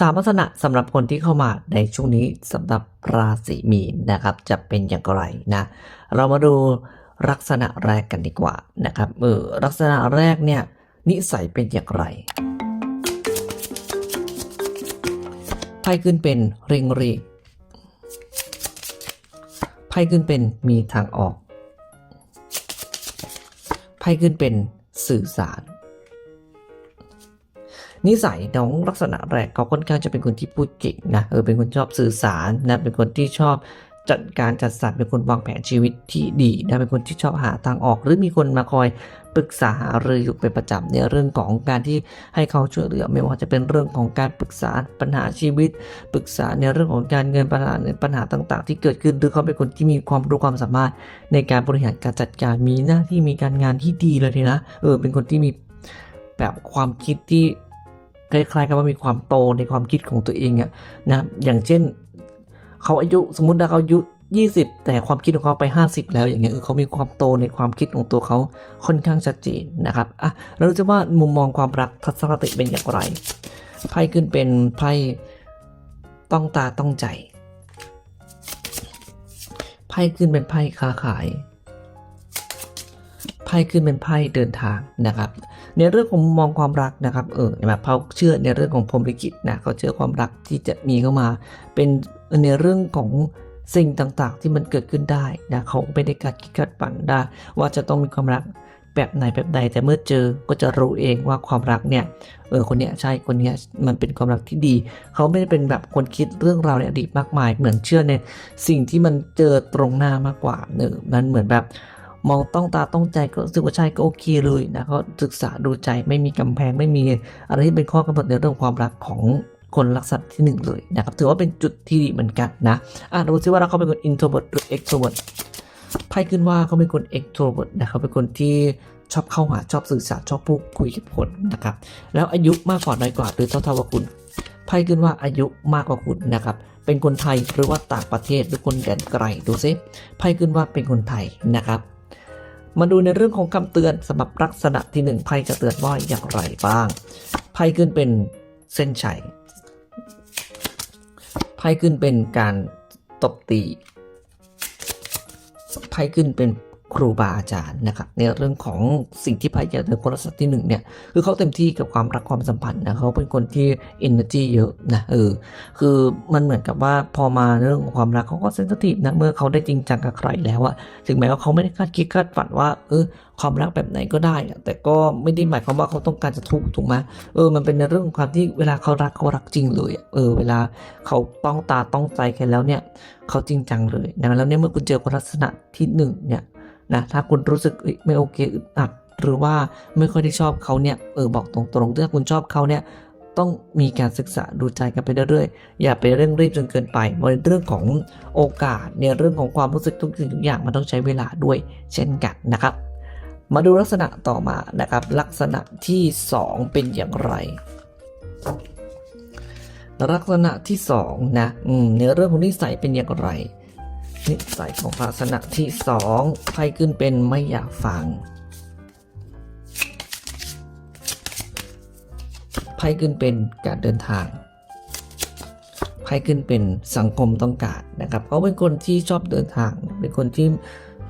สามลักษณะสำหรับคนที่เข้ามาในช่วงนี้สำหรับราศีมีนนะครับ จะเป็นอย่างไรนะ เรามาดูลักษณะแรกกันดีกว่านะครับเออลักษณะแรกเนี่ยนิสัยเป็นอย่างไรไพ่ขึ้นเป็นเร่งรีบไพ่ขึ้นเป็นมีทางออกไพ่ขึ้นเป็นสื่อสาร นิสัยน้องลักษณะแรกเขาค่อนข้างจะเป็นคนที่พูดเก่งนะเออเป็นคนชอบสื่อสารนะเป็นคนที่ชอบจัดการจัดสรรเป็นคนวางแผนชีวิตที่ดีนะเป็นคนที่ชอบหาทางออก หรือมีคนมาคอยปรึกษาหารืออยู่เป็นประจำในเรื่องของการที่ให้เขาช่วยเหลือ ไม่ว่าจะเป็นเรื่องของการปรึกษาปัญหาชีวิต ปรึกษาในเรื่องของการเงินปัญหาปัญหาต่าง ๆ ที่เกิดขึ้นหรือเขาเป็นคนที่มีความรู้ความสามารถในการบริหารการจัดการมีหน้าที่มีการงานที่ดีเลยทีนะเออเป็นคนที่มีแบบความคิดที่ คล้ายๆกับว่ามีความโตในความคิดของตัวเองอะนะอย่างเช่น เขาอายุสมมุติว่าเขาอายุ 20 แต่ความคิดของเขาไป 50 แล้วอย่างเงี้ยเออเขามีความโตในความคิดของตัวเขาค่อนข้างชัดเจนนะครับอะเราจะว่ามุมมองความรักทัศนคติเป็นอย่างไรไพ่ขึ้นเป็นไพ่ต้องตาต้องใจไพ่ขึ้นเป็นไพ่ค้าขายไพ่ขึ้นเป็นไพ่เดินทางนะครับ ในเรื่องของมองความรักนะครับเออแบบเขาเชื่อในเรื่องของพรหมลิขิตนะเขาเชื่อความรักที่จะมีเข้ามา เป็นในเรื่องของสิ่งต่างๆ ที่มันเกิดขึ้นได้นะเขาไม่ได้กัดคิดกัดปั่นได้ ว่าจะต้องมีความรักแบบไหนแบบใดแต่เมื่อเจอก็จะรู้เองว่าความรักเนี่ยเออคนเนี้ยใช่คนเนี้ยมันเป็นความรักที่ดี เขาไม่ได้เป็นแบบคนคิดเรื่องราวในอดีตมากมาย เหมือนเชื่อในสิ่งที่มันเจอตรงหน้ามากกว่าเนอะมันเหมือนแบบ มองต้องตาต้องใจก็รู้สึกว่าใช่ก็โอเคเลยนะเขาศึกษาดูใจไม่มีกำแพงไม่มีอะไรที่เป็นข้อกำหนดในเรื่องความรักของคนลักษณะที่หนึ่งเลยนะครับถือว่าเป็นจุดที่ดีเหมือนกันนะอะดูซิว่าเราเขาเป็นคน introvert หรือ extrovert ไพ่ขึ้นว่าเขาเป็นคน extrovert นะเขาเป็นคนที่ชอบเข้าหาชอบสื่อสารชอบพูดคุยกับคนนะครับแล้วอายุมากกว่าน้อยกว่าหรือเท่าๆกับคุณไพ่ขึ้นว่าอายุมากกว่าคุณนะครับเป็นคนไทยหรือว่าต่างประเทศหรือคนแดนไกลดูซิไพ่ขึ้นว่าเป็นคนไทยนะครับ มาดูในเรื่องของคำเตือนสำหรับลักษณะที่หนึ่งไพ่จะเตือนว่าอย่างไรบ้าง ไพ่ขึ้นเป็นเส้นชัย ไพ่ขึ้นเป็นการตบตี ไพ่ขึ้นเป็น ครูบาอาจารย์นะครับในเรื่องของสิ่งที่ไพ่จะเตือนคนลักษณะที่หนึ่งเนี่ยคือเขาเต็มที่กับความรักความสัมพันธ์นะเขาเป็นคนที่ energy เยอะนะเออคือมันเหมือนกับว่าพอมาเรื่องของความรักเขาก็เซนซิทีฟนะเมื่อเขาได้จริงจังกับใครแล้วอะถึงแม้ว่าเขาไม่ได้คาดคิดคาดฝันว่าเออความรักแบบไหนก็ได้ แต่ก็ไม่ได้หมายความว่าเขาต้องการจะทุกข์ถูกไหมเออมันเป็นในเรื่องของความที่เวลาเขารักเขารักจริงเลยเออเวลาเขาต้องตาต้องใจกันแล้วเนี่ยเขาจริงจังเลยนะแล้วเนี่ยเมื่อคุณเจอคนลักษณะที่หนึ่งเนี่ย นะถ้าคุณรู้สึกไม่โอเคอึดอัดหรือว่าไม่ค่อยได้ชอบเขาเนี่ยเออบอกตรงๆถ้าคุณชอบเขาเนี่ยต้องมีการศึกษาดูใจกันไปเรื่อยๆ อย่าไปเร่งรีบจนเกินไปในเรื่องของโอกาสในเรื่องของความรู้สึกทุกสิ่งทุกอย่างมันต้องใช้เวลาด้วยเช่นกันนะครับ มาดูลักษณะต่อมานะครับ ลักษณะที่ 2 เป็นอย่างไร ลักษณะที่2นะอืมในเรื่องของนิสัยเป็นอย่างไร นิสัยของลักษณะที่2ไพ่ขึ้นเป็นไม่อยากฟังไพ่ขึ้นเป็นการเดินทางไพ่ขึ้นเป็นสังคมต้องการนะครับเขาเป็นคนที่ชอบเดินทาง เป็นคนที่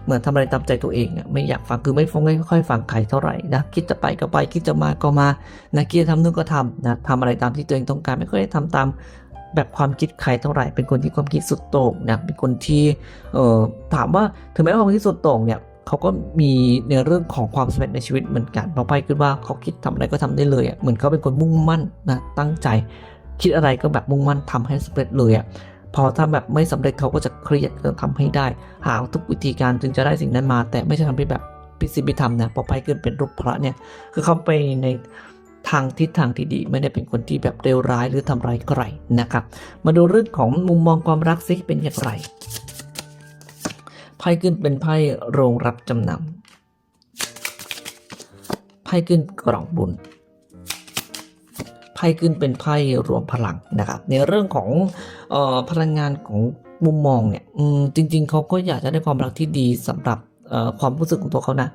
เหมือนทำอะไรตามใจตัวเองอะไม่อยากฟังคือไม่ฟังไม่ค่อยฟังใครเท่าไหร่นะคิดจะไปก็ไปคิดจะมาก็มานะคิดจะทำนู่นก็ทำนะทำอะไรตามที่ตัวเองต้องการไม่ค่อยได้ทำตาม แบบความคิดใครเท่าไหร่ เป็นคนที่ความคิดสุดโต่งนะเป็นคนที่เอ่อถามว่าถึงแม้ว่าความคิดสุดโต่งเนี่ยเขาก็มีในเรื่องของความสำเร็จในชีวิตเหมือนกันเพราะไพ่ขึ้นว่าเขาคิดทำอะไรก็ทำได้เลยอะเหมือนเขาเป็นคนมุ่งมั่นนะตั้งใจ คิดอะไรก็แบบมุ่งมั่นทำให้สำเร็จเลยอะพอถ้าแบบไม่สำเร็จเขาก็จะเครียดจะทำให้ได้ หาทุกวิธีการจึงจะได้สิ่งนั้นมา แต่ไม่ใช่ทำให้แบบพิสิทธิพิธรรมนะพอไพ่ขึ้นเป็นรูปพระเนี่ยคือเขาไปใน ทางทิศทางที่ดี ไม่ได้เป็นคนที่แบบเลวร้ายหรือทำร้ายใครนะครับ มาดูเรื่องของมุมมองความรักซิเป็นอย่างไรไพ่ขึ้นเป็นไพ่โรงรับจำนำไพ่ขึ้นกล่องบุญไพ่ขึ้นเป็นไพ่รวมพลังนะครับ ในเรื่องของออพลังงานของมุมมองเนี่ยจริง ๆเขาก็อยากจะได้ความรักที่ดีสำหรับ ความรู้สึกของตัวเขานะ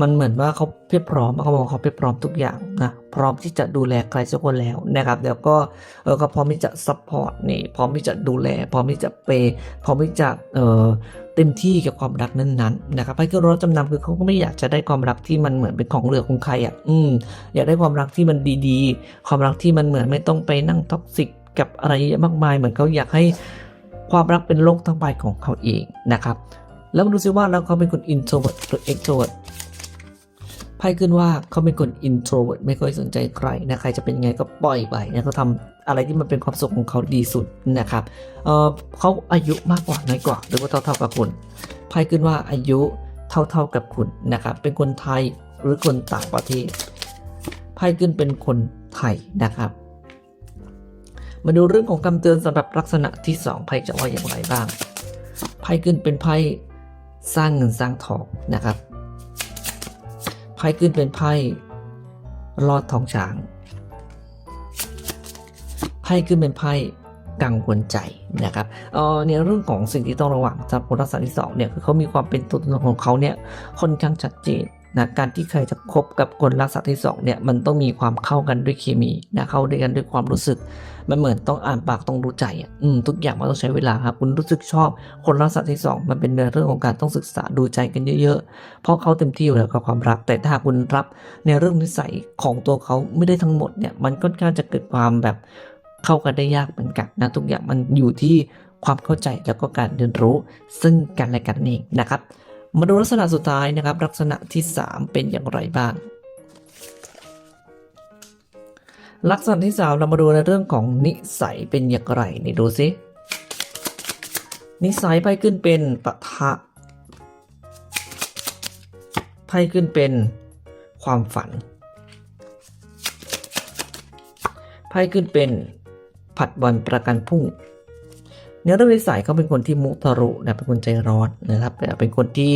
มันเหมือนว่าเขาเพียบพร้อมเขาบอกเขาเพียบพร้อมทุกอย่างนะพร้อมที่จะดูแลใครสักคนแล้วนะครับแล้วก็เออเขาพร้อมที่จะซัพพอร์ตนี่พร้อมที่จะดูแล พร้อมที่จะเปย์พร้อมที่จะเออเต็มที่กับความรักนั้นๆนะครับไพ่ก็รถจำนำคือเขาก็ไม่อยากจะได้ความรักที่มันเหมือนเป็นของเหลือของใครอะอืมอยากได้ความรักที่มันดีๆ ความรักที่มันเหมือนไม่ต้องไปนั่งท็อกซิกกับอะไรเยอะมากมายเหมือนเขาอยากให้ความรักเป็นโลกทั้งใบของเขาเองนะครับ แล้วมาดูซิว่าแล้วเขาเป็นคน introvert หรือ extrovert ไพ่ขึ้นว่าเขาเป็นคน introvert ไม่ค่อยสนใจใครนะใครจะเป็นยังไงก็ปล่อยไปนะเขาทำอะไรที่มันเป็นความสุขของเขาดีสุดนะครับเเขาอายุมากกว่าน้อยกว่า หรือว่าเท่าๆกับคุณไพ่ขึ้นว่าอายุเท่าๆกับคุณนะครับเป็นคนไทยหรือคนต่างประเทศไพ่ขึ้นเป็นคนไทยนะครับมาดูเรื่องของคำเตือนสำหรับลักษณะที่สองไพ่จะว่าอย่างไรบ้างไพ่ขึ้นเป็นไพ่ สร้างเงินสร้างทองนะครับไพ่ขึ้นเป็นไพ่รอดทองช้างไพ่ขึ้นเป็นไพ่กังวลใจนะครับเออในเรื่องของสิ่งที่ต้องระวังสำหรับคนลักษณะที่สองเนี่ยคือเขามีความเป็นตัวตนของเขาเนี่ยค่อนข้างชัดเจน นะการที่ใครจะคบกับคนลักษณะที่สองเนี่ยมันต้องมีความเข้ากันด้วยเคมีนะเข้าด้วยกันด้วยความรู้สึก มันเหมือนต้องอ่านปากต้องรู้ใจอะอืมทุกอย่างมันต้องใช้เวลาครับคุณรู้สึกชอบคนลักษณะที่สองมันเป็นเรื่องของการต้องศึกษาดูใจกันเยอะๆ เพราะเขาเต็มที่อยู่แล้วกับความรัก แต่ถ้าคุณรับในเรื่องนิสัยของตัวเขาไม่ได้ทั้งหมดเนี่ยมันก็น่าจะเกิดความแบบเข้ากันได้ยากเหมือนกันนะทุกอย่างมันอยู่ที่ความเข้าใจแล้วก็การเรียนรู้ซึ่งกันและกันเองนะครับ มาดูลักษณะสุดท้ายนะครับ ลักษณะที่ 3 เป็นอย่างไรบ้าง ลักษณะที่สามเรามาดูในเรื่องของนิสัยเป็นอย่างไรนี่ดูสินิสัยไพ่ขึ้นเป็นปะทะไพ่ขึ้นเป็นความฝันไพ่ขึ้นเป็นผัดวันประกันพรุ่ง ในเรื่องนิสัยเขาเป็นคนที่มุทะรุนะเป็นคนใจร้อนนะครับเป็นคนที่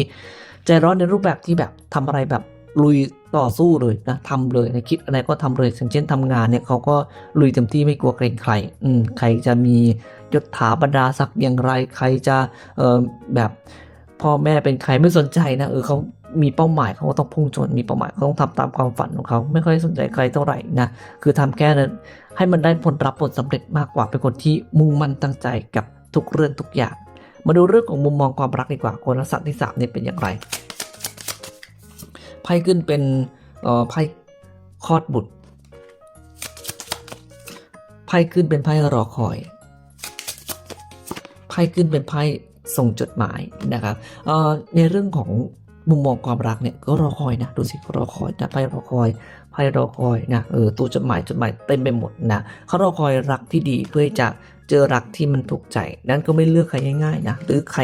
ใจร้อนในรูปแบบที่แบบทำอะไรแบบลุยต่อสู้เลยนะทำเลยนะคิดอะไรก็ทำเลยอย่างเช่นทำงานเนี่ยเขาก็ลุยเต็มที่ไม่กลัวเกรงใครอืมใครจะมียศถาบรรดาศักดิ์อย่างไร ใครจะเออแบบพ่อแม่เป็นใครไม่สนใจนะเออเขามีเป้าหมายเขาก็ต้องพุ่งชนมีเป้าหมายเขาต้องทำตามความฝันของเขาไม่ค่อยสนใจใครเท่าไหร่นะคือทำแค่นั้นให้มันได้ผลรับผลสำเร็จมากกว่าเป็นคนที่มุ่งมั่นตั้งใจกับ ทุกเรื่องทุกอย่าง มาดูเรื่องของมุมมองความรักดีกว่าคนลักษณะที่สามเนี่ยเป็นอย่างไรไพ่ขึ้นเป็นไพ่คอดบุตรไพ่ขึ้นเป็นไพ่รอคอยไพ่ขึ้นเป็นไพ่ส่งจดหมายนะครับในเรื่องของมุมมองความรักเนี่ยก็รอคอยนะดูสิรอคอยนะไพ่รอคอยไพ่รอคอยนะเออตัวจดหมายจดหมายเต็มไปหมดนะเขารอคอยรักที่ดีเพื่อจะ เจอรักที่มันถูกใจ นั้นก็ไม่เลือกใครง่ายๆนะ หรือใคร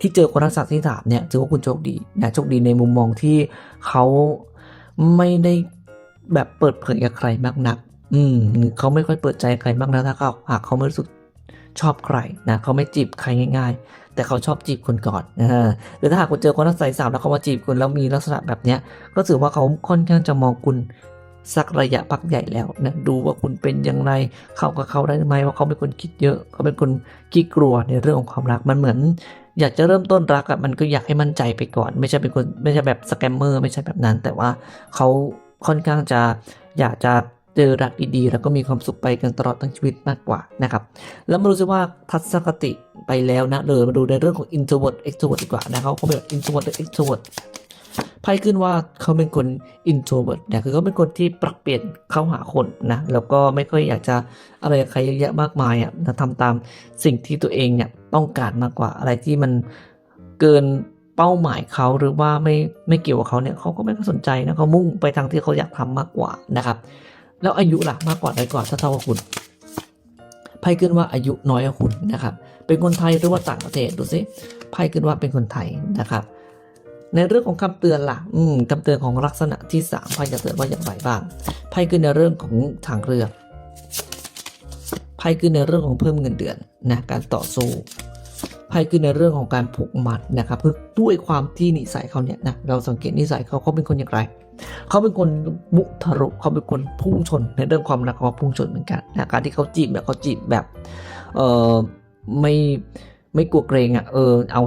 ที่เจอคนรักษาที่สามเนี่ยถือว่าคุณโชคดีนะโชคดีในมุมมองที่เขาไม่ได้แบบเปิดเผยกับใครมากนัก อืมเขาไม่ค่อยเปิดใจใครมากนะถ้าเขาหากเขาไม่รู้สึกชอบใครนะเขาไม่จีบใครง่าย ๆ แต่เขาชอบจีบคนก่อนนะหรือถ้าหากคุณเจอคนรักษาที่สามแล้วเขามาจีบคุณแล้วมีลักษณะแบบเนี้ยก็ถือว่าเขาค่อนข้างจะมองคุณ สักระยะพักใหญ่แล้วนะดูว่าคุณเป็นอย่างไร เข้ากับเขาได้ไหมว่าเขาเป็นคนคิดเยอะ เขาเป็นคนขี้กลัวในเรื่องของความรักมันเหมือน อยากจะเริ่มต้นรักอะมันก็อยากให้มั่นใจไปก่อน ไม่ใช่เป็นคนไม่ใช่แบบสแกมเมอร์ไม่ใช่แบบนั้น แต่ว่าเขาค่อนข้างจะอยากจะเจอรักดีๆแล้วก็มีความสุขไปกันตลอดทั้งชีวิตมากกว่านะครับ แล้วมาดูซิว่าทัศนคติไปแล้วนะเลยมาดูในเรื่องของ introvert extrovert ดีกว่านะเขาเขาเป็นแบบ introvert หรือ extrovert ไพ่ขึ้นว่าเขาเป็นคน introvert นะคือเขาเป็นคนที่ปรับเปลี่ยนเข้าหาคนนะแล้วก็ไม่ค่อยอยากจะอะไรกับใครเยอะแยะมากมายอะนะทำตามสิ่งที่ตัวเองเนี่ยต้องการมากกว่าอะไรที่มันเกินเป้าหมายเขาหรือว่าไม่ไม่เกี่ยวกับเขาเนี่ยเขาก็ไม่ค่อยสนใจนะเขามุ่งไปทางที่เขาอยากทำมากกว่านะครับ แล้วอายุล่ะมากกว่าได้กว่าถ้าเท่ากับคุณไพ่ขึ้นว่าอายุน้อยกว่าคุณนะครับ เป็นคนไทยหรือว่าต่างประเทศดูสิไพ่ขึ้นว่าเป็นคนไทยนะครับ ในเรื่องของคำเตือนล่ะ อืมคำเตือนของลักษณะที่สามไพ่จะเตือนว่าอย่างไรบ้างไพ่ขึ้นในเรื่องของทางเลือไพ่ขึ้นในเรื่องของเพิ่มเงินเดือนนะการต่อสู้ไพ่ขึ้นในเรื่องของการผูกมัดนะครับเพื่อด้วยความที่นิสัยเขาเนี่ยนะเราสังเกตนิสัยเขาเขาเป็นคนอย่างไร เขาเป็นคนมุทะรุเขาเป็นคนพุ่งชน ในเรื่องความรักเขาพุ่งชนเหมือนกันนะการที่เขาจีบแบบเขาจีบแบบเออไม่ไม่กลัวเกรงอะเออเอา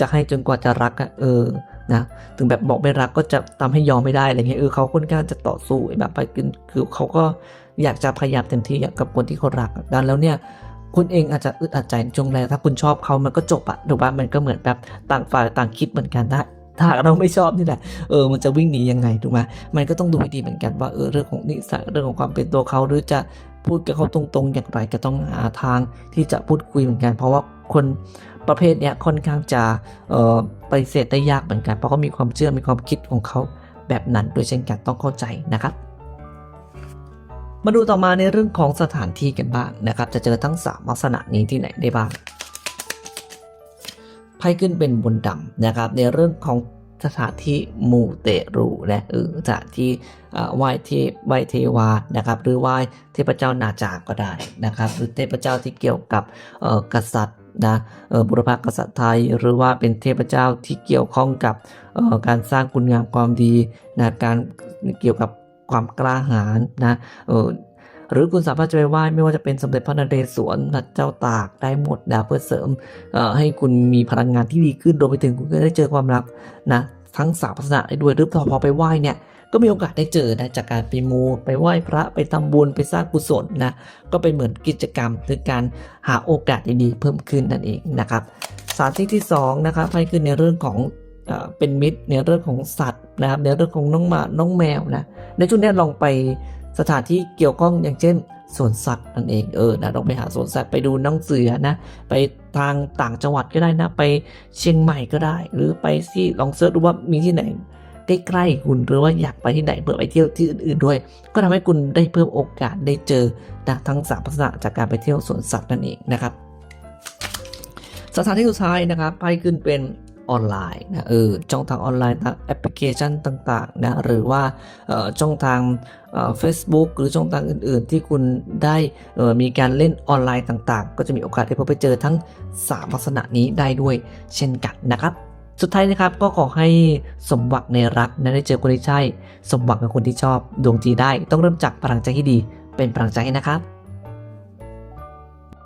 จะให้จนกว่าจะรักอะเออ นะถึงแบบบอกไม่รักก็จะทำให้ยอมไม่ได้อะไรเงี้ยเออเขาค่อนข้างจะต่อสู้แบบไปคือเขาก็อยากจะพยายามเต็มที่กับคนที่เขารักดังแล้วเนี่ยคุณเองอาจจะอึดอัดใจในช่วงแรกถ้าคุณชอบเขามันก็จบอะถูกปะมันก็เหมือนแบบต่างฝ่ายต่างคิดเหมือนกันถ้ถ้าเราไม่ชอบนี่แหละ เออ มันจะวิ่งหนียังไงถูกไหมมันก็ต้องดูให้ดีเหมือนกันว่าเออเรื่องของนิสัยเรื่องของความเป็นตัวเขาหรือจะพูดกับเขาตรงๆอย่างไรก็ต้องหาทางที่จะพูดคุยเหมือนกัน เพราะว่าคน ประเภทเนี้ยค่อนข้างจะเอ่อปฏิเสธได้ยากเหมือนกัน เพราะเขามีความเชื่อมีความคิดของเขาแบบนั้นโดยเช่นกันต้องเข้าใจนะครับ มาดูต่อมาในเรื่องของสถานที่กันบ้างนะครับ จะเจอทั้ง3ลักษณะนี้ที่ไหนได้บ้างไพ่ขึ้นเป็นบนดำนะครับ ในเรื่องของสถานที่มูเตรูนะเออสถานที่ไหว้เทพไหว้เทวานะครับ หรือไหว้เทพเจ้านาจาก็ได้นะครับ หรือเทพเจ้าที่เกี่ยวกับกษัตริย์ นะบุรพกษัตริย์ไทย หรือว่าเป็นเทพเจ้าที่เกี่ยวข้องกับการสร้างคุณงามความดีนะการเกี่ยวกับความกล้าหาญนะหรือคุณสามารถจะไปไหว้ไม่ว่าจะเป็นสมเด็จพระนเรศวรพระเจ้าตากได้หมดนะเพื่อเสริมให้คุณมีพลังงานที่ดีขึ้นรวมไปถึงคุณก็ได้เจอความรักนะ ทั้งสามลักษณะได้ด้วยหรือพอพอไปไหว้เนี่ยก็มีโอกาสได้เจอนะจากการไปมูไปไหว้พระไปทำบุญไปสร้างกุศลนะก็เป็นเหมือนกิจกรรมหรือการหาโอกาสดีๆเพิ่มขึ้นนั่นเองนะครับสถานที่ที่สองนะครับให้ขึ้นในเรื่องของเอ่อเป็นมิตรในเรื่องของสัตว์นะครับในเรื่องของน้องหมาน้องแมวนะในช่วงนี้ลองไปสถานที่เกี่ยวข้องอย่างเช่น สวนสัตว์นั่นเองเออนะเราไปหาสวนสัตว์ไปดูน้องเสือนะ ไปทางต่างจังหวัดก็ได้นะ ไปเชียงใหม่ก็ได้ หรือไปที่ลองเสิร์ชดูว่ามีที่ไหนใกล้ๆคุณหรือว่าอยากไปที่ไหนเพื่อไปเที่ยวที่อื่นๆด้วย ก็ทำให้คุณได้เพิ่มโอกาสได้เจอนะทั้งสามลักษณะจากการไปเที่ยวสวนสัตว์นั่นเองนะครับสถานที่สุดท้ายนะครับไปขึ้นเป็น ออนไลน์นะเออช่องทางออนไลน์ทางแอปพลิเคชันต่างๆนะหรือว่าช่องทางเฟซบุ๊กหรือช่องทางอื่นๆ ที่คุณได้มีการเล่นออนไลน์ต่างๆ ก็จะมีโอกาสได้พบไปเจอทั้ง 3 ลักษณะนี้ได้ด้วยเช่นกันนะครับ สุดท้ายนะครับก็ขอให้สมหวังในรักนะได้เจอคนที่ใช่ สมหวังกับคนที่ชอบดวงจีได้ ต้องเริ่มจากพลังใจที่ดี เป็นพลังใจให้นะครับ